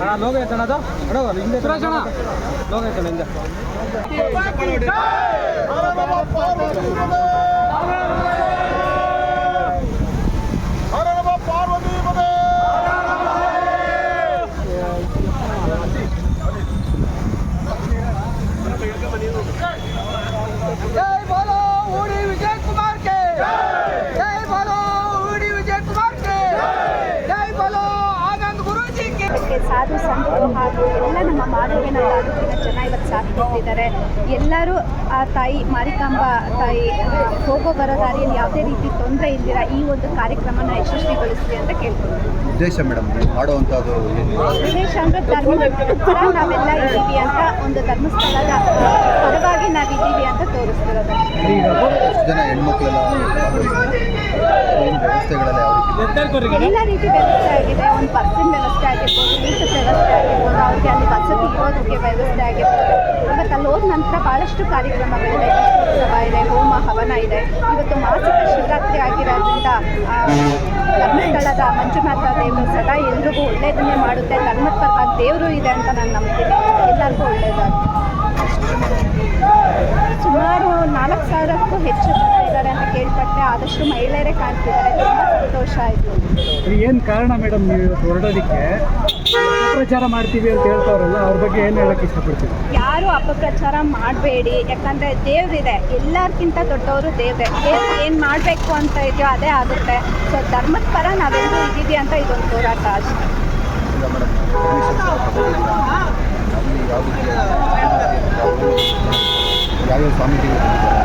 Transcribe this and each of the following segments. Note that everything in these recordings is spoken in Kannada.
ಅಣ್ಣ ಲೋಗ ಐತಣ್ಣ ಅದು. ಅಣ್ಣ ಹಿಂದೆ ಸುರೇಶ್ ಅಣ್ಣ ಲೋಗ ಹಿಂದೆ. ಸಾಧು ಸಂತರು ಹಾಗೂ ಎಲ್ಲ ನಮ್ಮ ಮಾಧವಿನ ತಾಲೂಕಿನ ಜನ ಇವತ್ತು ಸಾಥ್ ಕೊಟ್ಟಿದ್ದಾರೆ ಎಲ್ಲರೂ ಆ ತಾಯಿ ಮಾರಿಕಾಂಬ ತಾಯಿ ಹೋಗೋ ಬರೋ ದಾರಿಯಲ್ಲಿ ಯಾವುದೇ ರೀತಿ ತೊಂದರೆ ಇಲ್ದಿರ ಈ ಒಂದು ಕಾರ್ಯಕ್ರಮನ ಯಶಸ್ವಿಗೊಳಿಸಿದೆ ಅಂತ ಕೇಳ್ಕೊಂಡು ಉದ್ದೇಶ ಮೇಡಮ್ ಮಾಡುವಂಥದ್ದು ಉದ್ದೇಶ ಅಂದ್ರೆ ಧರ್ಮದ ಪರ ನಾವೆಲ್ಲ ಇದ್ದೀವಿ ಅಂತ ಒಂದು ಧರ್ಮಸ್ಥಳದ ಪರವಾಗಿ ನಾವಿದ್ದೀವಿ ಅಂತ ತೋರಿಸ್ತಿರೋದು. ಜನ ಹೆಣ್ಮಕ್ಳೆಲ್ಲ? ವ್ಯವಸ್ಥೆಗಳೆಲ್ಲ ಎಲ್ಲ ರೀತಿ ವ್ಯವಸ್ಥೆ ಆಗಿದೆ. ಒಂದು ಬಸ್ಸಿನ ವ್ಯವಸ್ಥೆ ಆಗಿರ್ಬೋದು ಊಟದ ವ್ಯವಸ್ಥೆ ಆಗಿರ್ಬೋದು, ಅವ್ರಿಗೆ ಅಲ್ಲಿ ವಸತಿ ಇರೋದಕ್ಕೆ ವ್ಯವಸ್ಥೆ ಆಗಿರ್ಬೋದು. ಇವತ್ತು ಅಲ್ಲಿ ಹೋದ ನಂತರ ಭಾಳಷ್ಟು ಕಾರ್ಯಕ್ರಮಗಳಿದೆ. ಉತ್ಸವ ಇದೆ, ಹೋಮ, ಹವನ ಇದೆ. ಇವತ್ತು ಮಾಸಿಕ ಶಿವರಾತ್ರಿ ಆಗಿರೋದ್ರಿಂದ ಧರ್ಮಸ್ಥಳದ ಮಂಜುನಾಥ ದೇವರು ಸದಾ ಎಲ್ರಿಗೂ ಒಳ್ಳೆಯದನ್ನೇ ಮಾಡುತ್ತೆ. ಧರ್ಮಸ್ಥಳ ದೇವರು ಇದೆ ಅಂತ ನಾನು ನಂಬ್ತೀನಿ. ಎಲ್ಲರಿಗೂ ಒಳ್ಳೆಯದಾಗುತ್ತೆ ಸುಮಾರು ನಾಲ್ಕು ಸಾವಿರಕ್ಕೂ ಹೆಚ್ಚು ಜನ ಇದ್ದಾರೆ ಅಂತ ಕೇಳ್ಪಟ್ಟೆ. ಆದಷ್ಟು ಮಹಿಳೆಯರೇ ಕಾಣ್ತಿದ್ದಾರೆ. ತುಂಬ ಸಂತೋಷ ಆಯಿತು. ಏನು ಕಾರಣ ಮೇಡಮ್ ನೀವು ಹೊರಡೋದಕ್ಕೆ? ಅಪಪ್ರಚಾರ ಮಾಡ್ತೀವಿ ಅಂತ ಹೇಳ್ತಾವ್ರಲ್ಲ ಅವ್ರ ಬಗ್ಗೆ ಏನು ಹೇಳಕ್ಕೆ ಇಷ್ಟಪಡ್ತೀವಿ ಯಾರು ಅಪಪ್ರಚಾರ ಮಾಡಬೇಡಿ. ಯಾಕಂದರೆ ದೇವ್ರಿದೆ ಎಲ್ಲರಿಗಿಂತ ದೊಡ್ಡವರು ದೇವ್ರೆ. ದೇವ್ರು ಏನು ಮಾಡಬೇಕು ಅಂತ ಇದೆಯೋ ಅದೇ ಆಗುತ್ತೆ. ಸೊ ಧರ್ಮದ ಪರ ನಾವೆಲ್ಲರೂ ಇದ್ದೀವಿ ಅಂತ ಇದೊಂದು ಹೋರಾಟ ಅಷ್ಟೇ ಈಗ ಮೇಡಮ್ ಪರ್ಮಿಷನ್ಸ್ ಅಲ್ಲಿ ಯಾವ ರೀತಿ ಯಾವ್ಯಾವ ಸ್ವಾಮೀಜಿಗಳು ಬಂದಿದ್ದಾರೆ?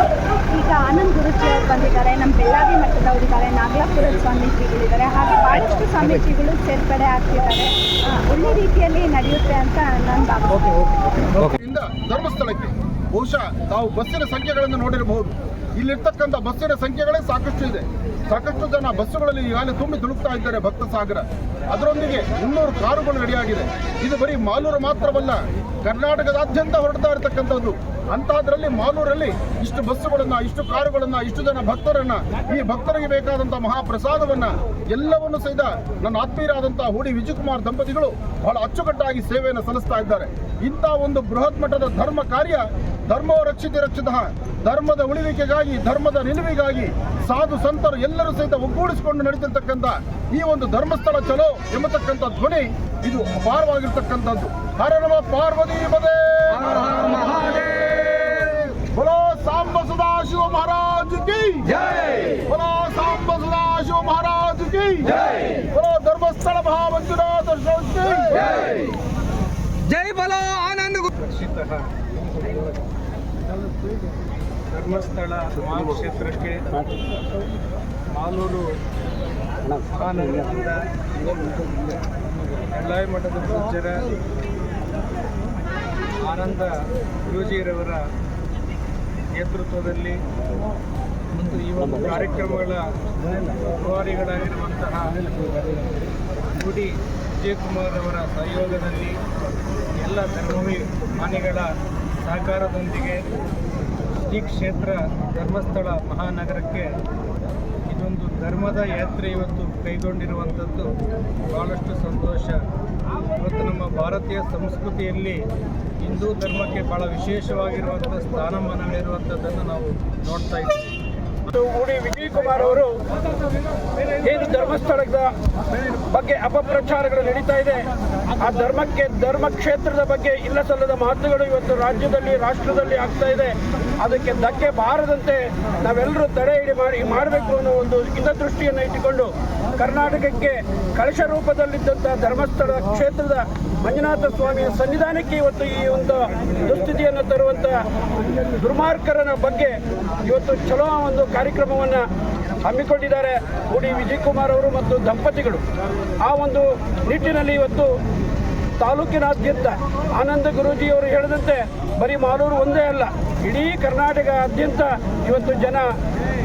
ಈಗ ಆನಂದ್ ಗುರುಜಿ ಅವ್ರು ಬಂದಿದ್ದಾರೆ ನಮ್ಮ ಬೆಳ್ಳಾವಿ ಮಠದವರಿದ್ದಾರೆ ನಾಗಲಾಪುರ ಸ್ವಾಮೀಜಿಗಳಿದ್ದಾರೆ ಹಾಗೆ ಬಹಳಷ್ಟು ಸ್ವಾಮೀಜಿಗಳು ಸೇರ್ಪಡೆ ಆಗ್ತಿದ್ದಾರೆ. ಒಳ್ಳೆ ರೀತಿಯಲ್ಲಿ ನಡೆಯುತ್ತೆ ಅಂತ ನಾನು ಇಂದ ಧರ್ಮಸ್ಥಳಕ್ಕೆ ಬಹುಶಃ ತಾವು ಬಸ್ಸಿನ ಸಂಖ್ಯೆಗಳನ್ನು ನೋಡಿರಬಹುದು. ಇಲ್ಲಿರ್ತಕ್ಕಂಥ ಬಸ್ಸಿನ ಸಂಖ್ಯೆಗಳೇ ಸಾಕಷ್ಟು ಇದೆ. ಸಾಕಷ್ಟು ಜನ ಬಸ್ಸುಗಳಲ್ಲಿ ಈಗಾಗಲೇ ತುಂಬಿ ತುಳುಕ್ತಾ ಇದ್ದಾರೆ ಭಕ್ತ ಸಾಗರ. ಅದರೊಂದಿಗೆ ಮುನ್ನೂರು ಕಾರುಗಳು ರೆಡಿಯಾಗಿದೆ. ಇದು ಬರೀ ಮಾಲೂರು ಮಾತ್ರವಲ್ಲ, ಕರ್ನಾಟಕದಾದ್ಯಂತ ಹೊರಡ್ತಾ ಇರತಕ್ಕಂಥದ್ದು. ಅಂತಹದ್ರಲ್ಲಿ ಮಾಲೂರಲ್ಲಿ ಇಷ್ಟು ಬಸ್ಸುಗಳನ್ನ, ಇಷ್ಟು ಕಾರುಗಳನ್ನ, ಇಷ್ಟು ಜನ ಭಕ್ತರನ್ನ, ಈ ಭಕ್ತರಿಗೆ ಬೇಕಾದಂತಹ ಮಹಾಪ್ರಸಾದವನ್ನ ಎಲ್ಲವನ್ನು ಸಹಿತ ನನ್ನ ಆತ್ಮೀಯರಾದಂತಹ ಹುಡಿ ವಿಜಯಕುಮಾರ್ ದಂಪತಿಗಳು ಬಹಳ ಅಚ್ಚುಕಟ್ಟಾಗಿ ಸೇವೆಯನ್ನು ಸಲ್ಲಿಸ್ತಾ ಇದ್ದಾರೆ. ಇಂಥ ಒಂದು ಬೃಹತ್ ಮಟ್ಟದ ಧರ್ಮ ಕಾರ್ಯ ಧರ್ಮವ ರಕ್ಷಿತ ರಕ್ಷಿತ ಧರ್ಮದ ಉಳಿವಿಕೆಗಾಗಿ ಈ ಧರ್ಮದ ನಿಲುವಿಗಾಗಿ ಸಾಧು ಸಂತರು ಎಲ್ಲರೂ ಸಹಿತ ಒಗ್ಗೂಡಿಸಿಕೊಂಡು ನಡೆದಿರತಕ್ಕಂಥ ಈ ಒಂದು ಧರ್ಮಸ್ಥಳ ಚಲೋ ಎಂಬತಕ್ಕಂಥ ಧ್ವನಿ ಇದು ಅಪಾರವಾಗಿರ್ತಕ್ಕಂಥದ್ದು. ಹರ ನಮ ಪಾರ್ವತಿ ಪದೇ. ಬಲೋ ಸಾಂಬ ಸದಾ ಶಿವ ಮಹಾರಾಜ್ ಕಿ. ಬಲೋ ಸಾಂಬ ಸದಾ ಶಿವ ಮಹಾರಾಜ್ ಕಿ. ಬಲೋ ಧರ್ಮಸ್ಥಳ ಮಹಾಮಂಜುನಾಥ ಜೈ. ಬಲೋ ಆನಂದ ಧರ್ಮಸ್ಥಳ ಮಹಾಕ್ಷೇತ್ರಕ್ಕೆ ಮಾಲೂರು, ಮಹಾನಗರದಿಂದ ಎಲ್ಲಾಯ ಮಠದ ಪೂಜ್ಯರ ಆನಂದ ಗುರುಜಿಯರವರ ನೇತೃತ್ವದಲ್ಲಿ ಮತ್ತು ಈ ಒಂದು ಕಾರ್ಯಕ್ರಮಗಳ ಪುವಾರಿಗಳಾಗಿರುವಂತಹ ಗುಡಿ ವಿಜಯಕುಮಾರ್ ಅವರ ಸಹಯೋಗದಲ್ಲಿ ಎಲ್ಲ ಧರ್ಮಾಭಿಮಾನಿಗಳ ಸಹಕಾರದೊಂದಿಗೆ ಈ ಕ್ಷೇತ್ರ ಧರ್ಮಸ್ಥಳ ಮಹಾನಗರಕ್ಕೆ ಇದೊಂದು ಧರ್ಮದ ಯಾತ್ರೆ ಇವತ್ತು ಕೈಗೊಂಡಿರುವಂಥದ್ದು. ಭಾಳಷ್ಟು ಸಂತೋಷ. ಇವತ್ತು ನಮ್ಮ ಭಾರತೀಯ ಸಂಸ್ಕೃತಿಯಲ್ಲಿ ಹಿಂದೂ ಧರ್ಮಕ್ಕೆ ಭಾಳ ವಿಶೇಷವಾಗಿರುವಂಥ ಸ್ಥಾನಮಾನಗಳಿರುವಂಥದ್ದನ್ನು ನಾವು ನೋಡ್ತಾ ಇದ್ದೀವಿ. ಉಡಿ ವಿಜಯ್ ಕುಮಾರ್ ಅವರು ಏನು ಧರ್ಮಸ್ಥಳದ ಬಗ್ಗೆ ಅಪಪ್ರಚಾರಗಳು ನಡೀತಾ ಇದೆ, ಆ ಧರ್ಮಕ್ಕೆ ಧರ್ಮ ಕ್ಷೇತ್ರದ ಬಗ್ಗೆ ಇಲ್ಲ ಸಲ್ಲದ ಮಾತುಗಳು ಇವತ್ತು ರಾಜ್ಯದಲ್ಲಿ, ರಾಷ್ಟ್ರದಲ್ಲಿ ಆಗ್ತಾ ಇದೆ. ಅದಕ್ಕೆ ಧಕ್ಕೆ ಬಾರದಂತೆ ನಾವೆಲ್ಲರೂ ತಡೆ ಹಿಡಿ ಮಾಡಿ ಮಾಡಬೇಕು ಅನ್ನೋ ಒಂದು ಹಿತದೃಷ್ಟಿಯನ್ನು ಇಟ್ಟುಕೊಂಡು ಕರ್ನಾಟಕಕ್ಕೆ ಕಳಶ ರೂಪದಲ್ಲಿದ್ದಂಥ ಧರ್ಮಸ್ಥಳ ಕ್ಷೇತ್ರದ ಮಂಜುನಾಥ ಸ್ವಾಮಿಯ ಸನ್ನಿಧಾನಕ್ಕೆ ಇವತ್ತು ಈ ಒಂದು ದುಸ್ಥಿತಿಯನ್ನು ತರುವಂಥ ದುರ್ಮಾರ್ಗರನ ಬಗ್ಗೆ ಇವತ್ತು ಚಲೋ ಒಂದು ಕಾರ್ಯಕ್ರಮವನ್ನು ಹಮ್ಮಿಕೊಂಡಿದ್ದಾರೆ ಉಡಿ ವಿಜಯ್ ಕುಮಾರ್ ಅವರು ಮತ್ತು ದಂಪತಿಗಳು. ಆ ಒಂದು ನಿಟ್ಟಿನಲ್ಲಿ ಇವತ್ತು ತಾಲೂಕಿನಾದ್ಯಂತ ಆನಂದ ಗುರೂಜಿಯವರು ಹೇಳಿದಂತೆ ಬರೀ ಮಾಲೂರು ಒಂದೇ ಅಲ್ಲ, ಇಡೀ ಕರ್ನಾಟಕದಾದ್ಯಂತ ಇವತ್ತು ಜನ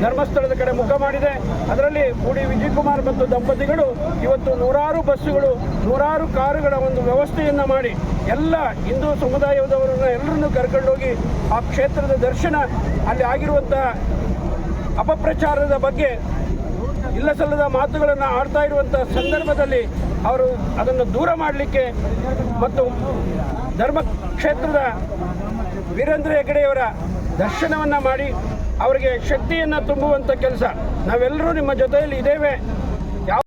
ಧರ್ಮಸ್ಥಳದ ಕಡೆ ಮುಖ ಮಾಡಿದೆ. ಅದರಲ್ಲಿ ಕೂಡಿ ವಿಜಯ್ ಕುಮಾರ್ ಮತ್ತು ದಂಪತಿಗಳು ಇವತ್ತು ನೂರಾರು ಬಸ್ಸುಗಳು, ನೂರಾರು ಕಾರುಗಳ ಒಂದು ವ್ಯವಸ್ಥೆಯನ್ನು ಮಾಡಿ ಎಲ್ಲ ಹಿಂದೂ ಸಮುದಾಯದವರನ್ನ ಎಲ್ಲರನ್ನೂ ಕರ್ಕೊಂಡೋಗಿ ಆ ಕ್ಷೇತ್ರದ ದರ್ಶನ ಅಲ್ಲಿ ಆಗಿರುವಂಥ ಅಪಪ್ರಚಾರದ ಬಗ್ಗೆ ಇಲ್ಲ ಸಲ್ಲದ ಮಾತುಗಳನ್ನು ಆಡ್ತಾ ಇರುವಂಥ ಸಂದರ್ಭದಲ್ಲಿ ಅವರು ಅದನ್ನು ದೂರ ಮಾಡಲಿಕ್ಕೆ ಮತ್ತು ಧರ್ಮ ಕ್ಷೇತ್ರದ ವೀರೇಂದ್ರ ಹೆಗಡೆಯವರ ದರ್ಶನವನ್ನು ಮಾಡಿ ಅವರಿಗೆ ಶಕ್ತಿಯನ್ನು ತುಂಬುವಂಥ ಕೆಲಸ. ನಾವೆಲ್ಲರೂ ನಿಮ್ಮ ಜೊತೆಯಲ್ಲಿ ಇದ್ದೇವೆ.